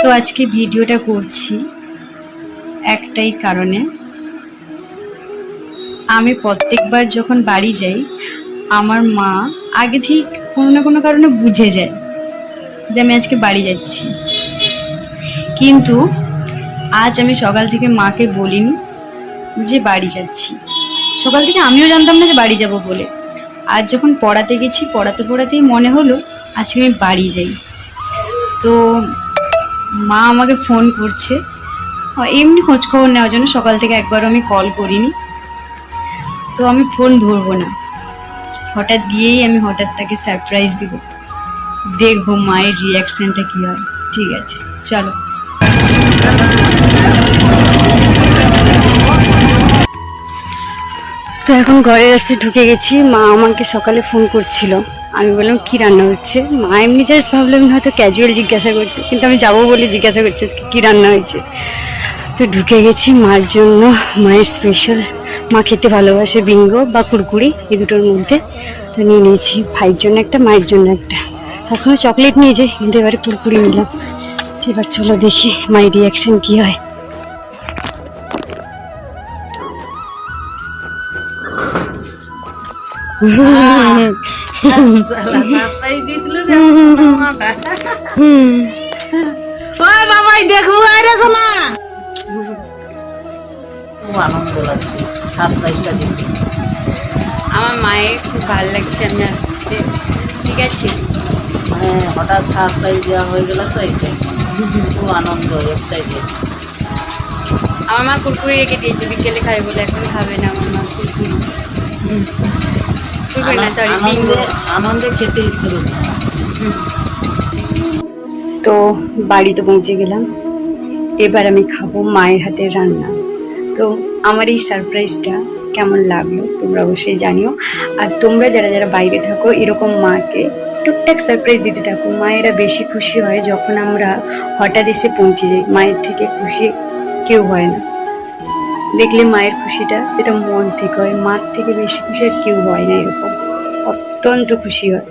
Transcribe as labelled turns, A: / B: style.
A: তো আজকে ভিডিওটা করছি একটাই কারণে। আমি প্রত্যেকবার যখন বাড়ি যাই, আমার মা আগে থেকে কোনো না কোনো কারণে বুঝে যায় যে আমি আজকে বাড়ি যাচ্ছি। কিন্তু আজ আমি সকাল থেকে মাকে বলিনি যে বাড়ি যাচ্ছি। সকাল থেকে আমিও জানতাম না যে বাড়ি যাব বলে। আজ যখন পড়াতে গেছি, পড়াতে পড়াতেই মনে হলো আজকে আমি বাড়ি যাই। তো মা আমাকে ফোন করছে। এমনি খোঁজ খবর নেওয়ার জন্য সকাল থেকে একবারও আমি কল করিনি। তো আমি ফোন ধরবো না। হঠাৎ গিয়েই আমি হঠাৎ তাকে সারপ্রাইজ দিব। দেখব মায়ের রিয়াকশনটা কি হয়। ঠিক আছে, চলো। তো এখন ঘরে আসতে ঢুকে গেছি। মা আমাকে সকালে ফোন করছিল। আমি বললাম, কি রান্না হচ্ছে? মা এমনি জাস্ট ভাবলাম হয়তো ক্যাজুয়াল জিজ্ঞাসা করছে, কিন্তু আমি যাব বলে জিজ্ঞাসা করছি কি রান্না হয়েছে? তো ঢুকে গেছি মার জন্য, মায়ের স্পেশাল মা খেতে ভালোবাসে বিঙ্গো বা কুরকুরি, এই দুটোর মধ্যে। তো নিয়ে নিয়েছি, ভাইয়ের জন্য একটা, মায়ের জন্য একটা। সবসময় চকলেট নিয়ে যাই, কিন্তু এবারে কুরকুরি নিলাম। এবার চলো দেখি মায়ের রিয়াকশন কী হয়।
B: ওই বাবাই দেখব
C: আনন্দ লাগছে সারপ্রাইজটা দিতে
A: আমার মায়ের খুব ভালো লাগছে আমি আসতে ঠিক আছে
C: মানে হঠাৎ সারপ্রাইজ দেওয়া হয়ে গেল তো খুব আনন্দ এক্সাইটেড
A: আমার মা কুরকুরি রেখে দিয়েছে, বিকেলে খাবে বলে, এখন খাবে না, আমার মা কুরকুরি। কুরকুরি না সরি বিঙ্গো
C: আনন্দে আনন্দে খেতে ইচ্ছে করছে।
A: তো বাড়িতে পৌঁছে গেলাম। এবার আমি খাব মায়ের হাতের রান্না। তো আমার এই সারপ্রাইজটা কেমন লাগল তোমরা অবশ্যই জানিও। আর তোমরা যারা যারা বাইরে থাকো এরকম মাকে টুকটাক সারপ্রাইজ দিতে থাকো। মায়েরা বেশি খুশি হয় যখন আমরা হঠাৎ এসে পৌঁছে যাই। মায়ের থেকে খুশি কেউ হয় না। দেখলে মায়ের খুশিটা, সেটা মন থেকে হয়। মার থেকে বেশি খুশি আর কেউ হয় না এরকম। অত্যন্ত খুশি হয়।